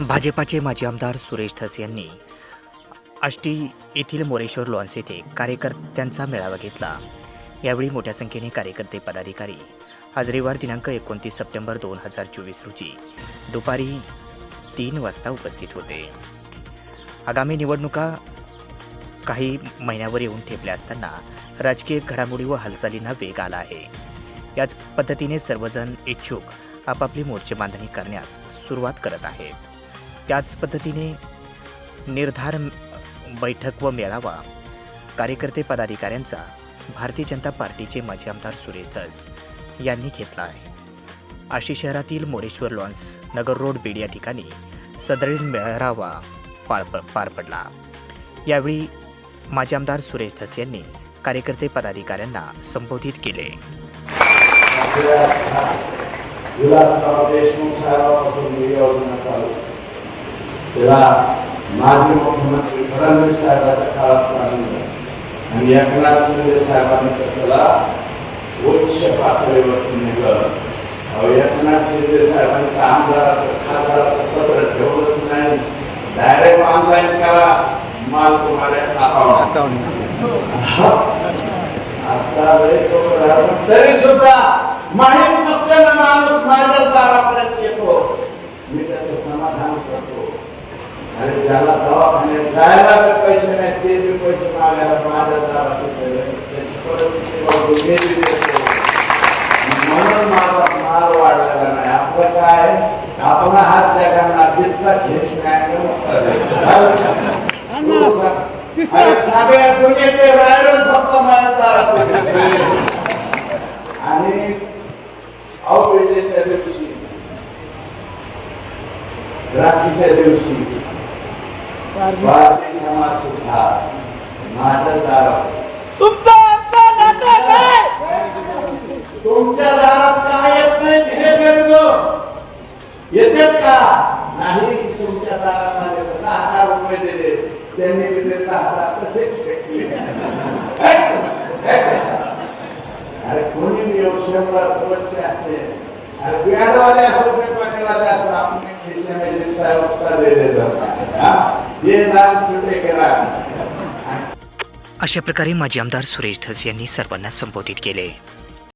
भाजपाचे माजी आमदार सुरेश धस यांनी आष्टी येथील मोरेश्वर लॉन्स येथे कार्यकर्त्यांचा मेळावा घेतला. यावेळी मोठ्या संख्येने कार्यकर्ते पदाधिकारी. आज रविवार दिनांक एकोणतीस सप्टेंबर दोन हजार चोवीस रोजी दुपारी तीन वाजता उपस्थित होते. आगामी निवडणुका काही महिन्यावर येऊन ठेपल्या असताना राजकीय घडामोडी व हालचालींना वेग आला आहे. याच पद्धतीने सर्वजण इच्छुक आपापली मोर्चे बांधणी करण्यास सुरुवात करत आहेत. त्याच पद्धतीने निर्धार बैठक व मेळावा. कार्यकर्ते पदाधिकाऱ्यांचा भारतीय जनता पार्टीचे माजी आमदार सुरेश धस यांनी घेतला आहे. आशी शहरातील मोरेश्वर लॉन्स नगर रोड बीड या ठिकाणी सदरील मेळावा पार पार पडला. यावेळी माजी आमदार सुरेश धस यांनी कार्यकर्ते पदाधिकाऱ्यांना संबोधित केले. विलासराव देशमुख साहेबांपासून त्याला माजी मुख्यमंत्री फडणवीस साहेबांच्या काळात प्रारंभ आणि एकनाथ शिंदे साहेबांनी त्याला उच्च पातळीवरती नेलं. एकनाथ शिंदे साहेबांनी आमदाराचं खासदाराचं पत्र ठेवलंच नाही. डायरेक्ट ऑनलाईन करा. माल तुम्हाला हो. आता वेळेस तरी सुद्धा माहीत नसताना माणूस माझ्या दारापर्यंत येतो. मी त्याचं समाधान करतो. आणि ज्याला दवाखान्यात जायला पैसे नाही ते बी पैसे मागायला माझ्या. म्हणून माझा माल वाढलेला नाही आपलं काय आपण हात जगांना जितका घेस नाही सगळ्या दुनियेचे रायडर फक्त माझ्या दारात. आणि अवघेच्या दिवशी राखीच्या दिवशी भारतीय समाज सुद्धा माझ्या दारात तुमच्या दारात का येत नाही हे गरजो येतात का? नाही तुमच्या दारात आले दहा हजार रुपये दिले. त्यांनी दिले दहा हजार तसेच फेकले अरे कोणी मी येऊ? शंभर वर्ष असते अरे बियाडवाले असो पेपाटीवाले असो आपण खिशामध्ये देता उत्तर दिले जातात. अशा प्रकारे माजी आमदार सुरेश धस यांनी सर्वांना संबोधित केले.